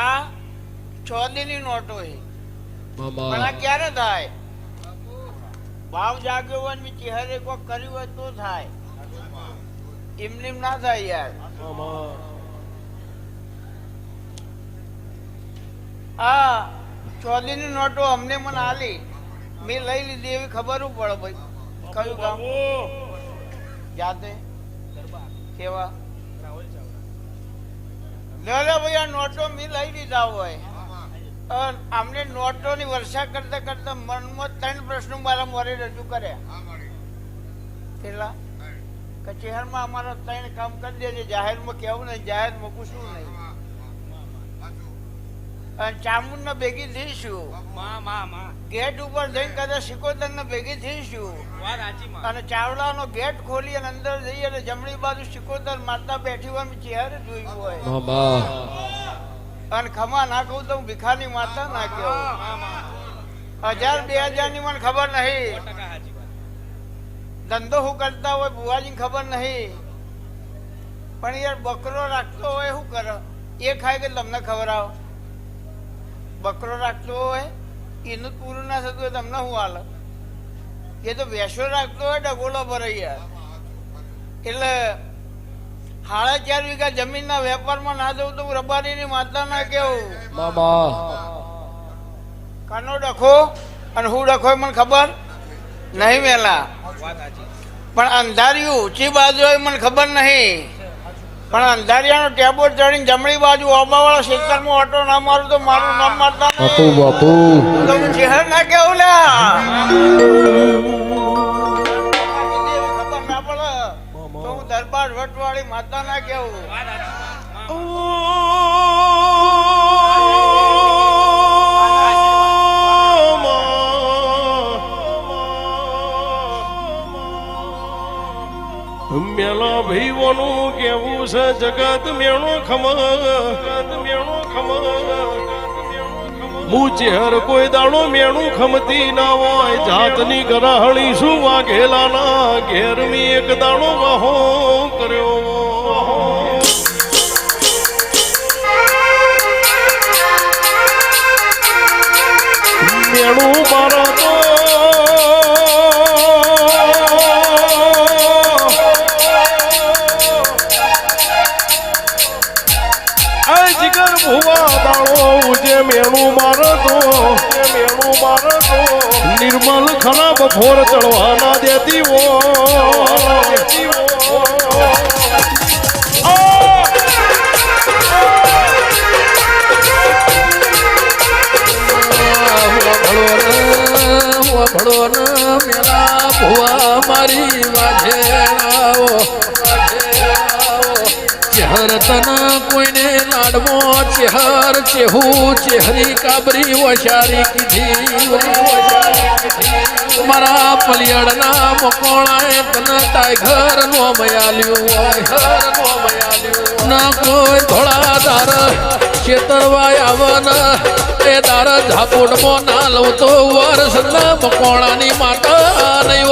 આ છ દીની નોટ હોય પણ આ ક્યારે થાય? ભાવ જાગ્યો હોય ને ચહેરે કોઈ કર્યું હોય તો થાય. એમને એમ ના થાય યાર. આ ચોદીની નોટો અમને મને આલી. મેં લઈ લીધી એવી ખબર પડે ભાઈ. કયું કામ જાતે કેવા? લે ભાઈ આ નોટો મેં લઈ લીધા હોય. અમને નોટોની વર્ષા કરતા કરતા મનમાં ત્રણ પ્રશ્નો મારા મોરે રજૂ કર્યા. કેટલા? કે શહેરમાં અમારા ત્રણ કામ કરી દેજે જાહેરમાં કેવું નહીં જાહેરમાં પૂછવું નહીં. અને ચામુંડ ભેગી થઈશું. માં માં માં ગેટ ઉપર જઈને કદાચ સિકોતર ને ભેગી થઈશું. અને ચાવડા નો ગેટ ખોલી અને અંદર જઈએ અને જમણી બાજુ સિકોતર માતા બેઠી હોય ચહેર ચહેરે જોયું હોય. અને ખમા ના કહું તો હું ભીખાની માતા ના કહું માં માં હજાર બે હજારની મને ખબર નહીં. ધંધો હું કરતા હોય બુવાજી ખબર નહીં. પણ યાર બકરો રાખતો હોય શું કરો? એ ખાય કે તમને ખવડાવો બકરો રાખતો હોય એનું પૂરું ના થતું હોય તમને શું હાલ? એ તો વેસો રાખતો હોય ડગોલો ભરાઈ એટલે સાડા ચાર વીઘા જમીનના વેપારમાં ના જવું તો હું રબારીની માતા ના કેવું? કાનો ડખો? અને હું ડખો એ મને ખબર? નહીં વેલા પણ અંધારિયું ઊંચી બાજુ હોય મને ખબર નહીં. પણ અંધારિયાનો ટેબો ચડીને જમણી બાજુ ઓબાવાળા ક્ષેત્રમાં ઓટો ના મારું તો મારું નામ મારતા બાપુ બાપુ. ચહેર ના કેવું લ્યા ખબર ના પડે તો હું દરબાર વટવાળી માતા ના કેવું? ભાઈઓનું કેવું છે? જગત મેણો ખમ. જગત હું ચહેર કોઈ દાડો મેણું ખમતી ના હોય. જાતની ગરાહણી શું વાઘેલા ના ઘેર મી એક દાડો વાહો કર્યો મેણું મારા નિર્મલ ખરાબ ભોર ચડવા દેતી વભળો ન મેલા ભુવા મારી ચેહર કોઈને લાડવો ચેહર, ચેહુ, ચેહરી, કાબરી વશારી કીધી મારા પલિયાળના મકોણાએ તન ટાઈગર નો મયાલ્યું. નો ના કોઈ ધોળા દાર ખેતરવાય આવન, એ દાર ઝાપોડમાં ના લઉં તો વર્ષ ના મકોણાની માતા નહીં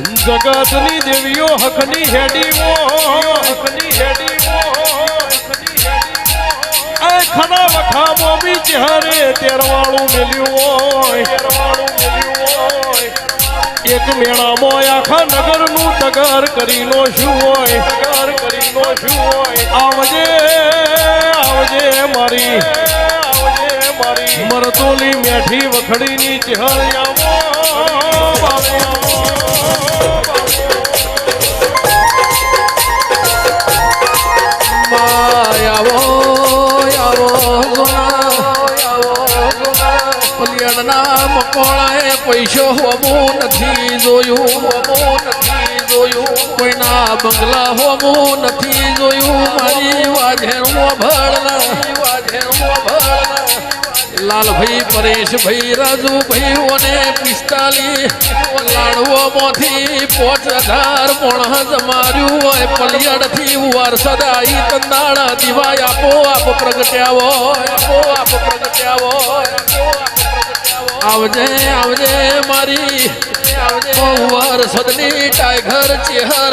જગતની દેવીઓ હકની હેડીઓ હકની હેડીઓ ખરા વખામો બી ચહેરે તેરવાળું મેલ્યું હોય. તેરવાળું મેલ્યું હોય એક મેળામાં આખા નગરનું તગર કરીનો શું હોય. તગર કરીનો શું હોય આવજે આવજે મારી. આવજે મારી મરતોલી મેઠી વખડીની ચહેર આવો બાવે માયાવો પૈસો હોવું નથી જોયું, હોવું નથી જોયું. કોઈના બંગલા હોમું નથી જોયું. મારી વાઘેર ભળ વાઘેર ભળ લાલભાઈ, પરેશભાઈ રાજુભાઈ ઓને પિસ્તાલી લાડવો માંથી પોચ હજાર. મોણ જમાર્યું હોય, પલિયાડથી વારસદ આઈ તંદાળ દિવાય આપો આપ પ્રગટ્યા હોય આવજે આવજે મારી. વારસદની ટાઈગર ચેહર.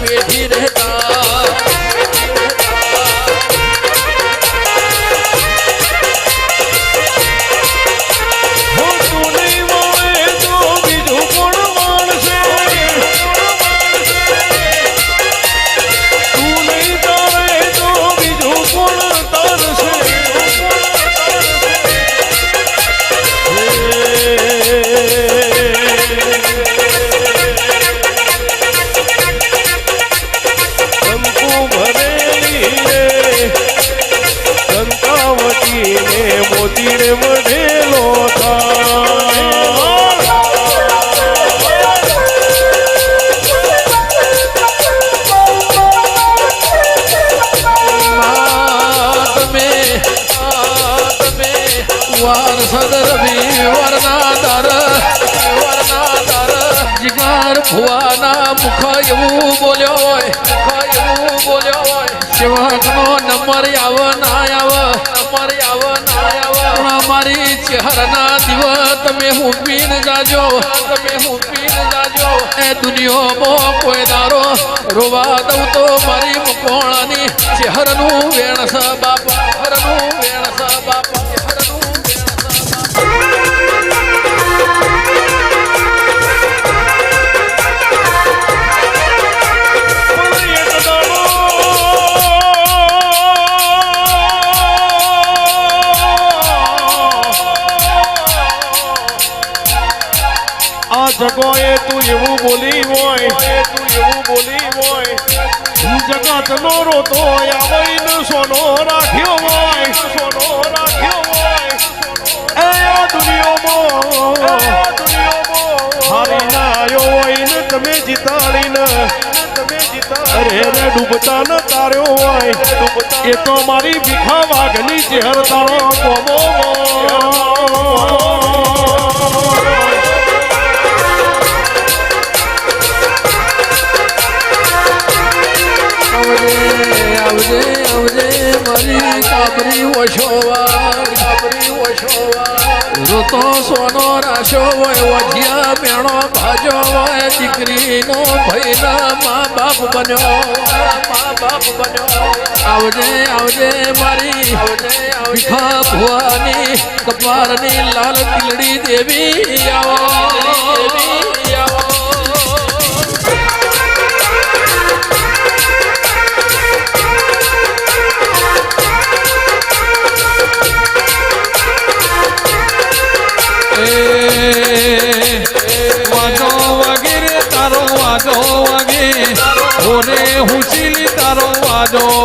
ભુવાના મુખ એવું બોલ્યો હોય મુખ એવું બોલ્યો હોય. સેવકનો નંબર આવ ના આવ, નંબર આવ ના આવ. પણ મારી ચહેરના દિવ તમે હું પીન જાજો, તમે હું પીન જાજો. એ દુનિયામાં કોઈ દારો રોવા દઉં તો મારી મકોણાની ચહેરનું વેણસ બાપ, ચહેરનું વેણસ બાપ. આ તું એવું બોલી હોય. તું એવું બોલી હોય જગત નો રોતો આવઈને સોનો રાખ્યો હોય. સોનો રાખ્યો હોય એ દુનિયામાં હારી ના આયો હોય ને તમે જીતાડીને. તમે અરે ડૂબતા ન તાર્યો હોય. એ તો મારી ભીખા વાઘની ચહેર તારો કોમો આવજે આવજે મારી કાબરી ઓછોવાર કાબરી ઓછોવાર રોતો સોનો રાશો હોય વજિયા મેણો ભાજો હોય, દીકરીનો ભૈના મા બાપ બન્યો મા બાપ બન્યો આવજે આવજે, મારી આવજે ભુવાની કપારની લાલ તિલડી દેવી આવો. どう。